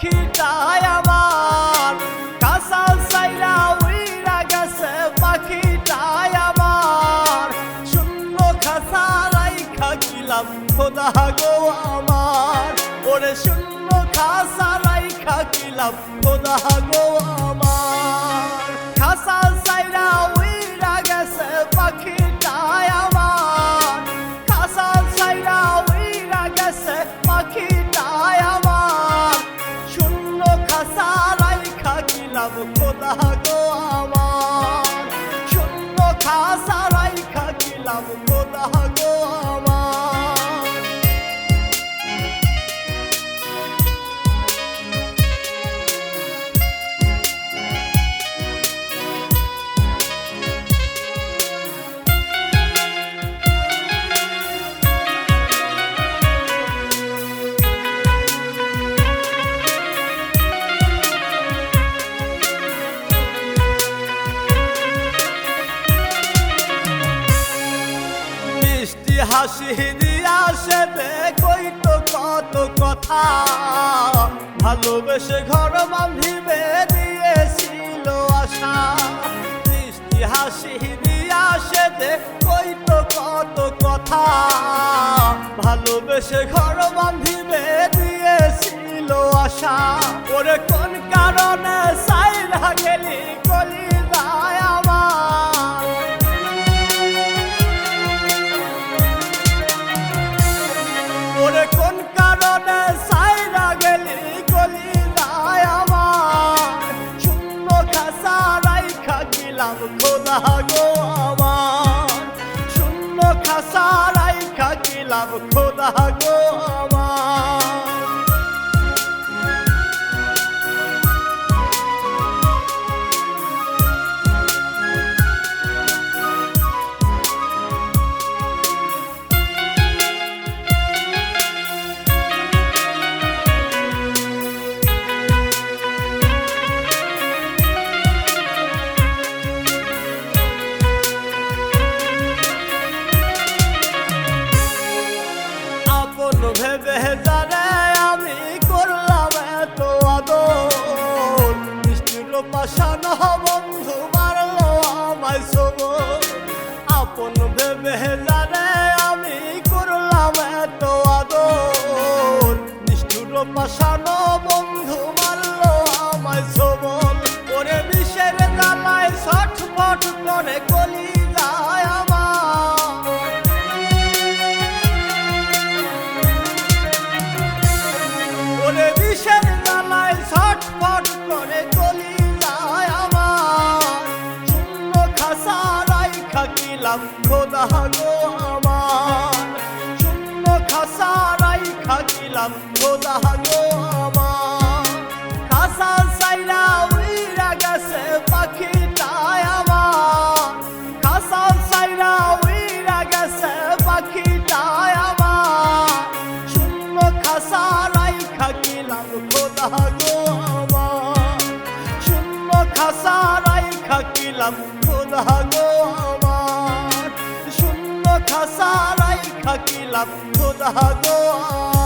পাখিটাই আমার। কাসাল উইরা গেছে আমার। শূন্য খাসারাই রাইখা গিলাম খোদা গো আমার। ওরে শূন্য খাসা রাইখা কিলাম খোদা গো আমার শূন্য খাসা রাইখা গিলাম খোদা গো হাসি দিয়া সেবে কইতো কত কথা? ভালোবেসে ঘর বান্ধিবে দিয়েছিল আশা। মিষ্টি হাসি দিয়া সেবে কইতো কত কথা? ভালোবেসে ঘর বান্ধিবে দিয়েছিল আশা। ওরে কোন কারণে সাইরা গেলি গো আমার। শূন্য খাসারাই রাইখা গিলাম খোদা গো। জানে আমি করলাম এত আদর। মিষ্টির পাশান বন্ধু মারলো আমায় সব আপন ভেবে জানে আমি করলাম এত আদর। নিষ্ঠুর পাশান বন্ধু মারলো আমায় সবল ওরে বিষের জ্বালায় ছটফট করে কলি রাইখা খোদা গো আমার। শূন্য খাসারাই রাইখা খোদা গো আমার। গিলাম খোদা গো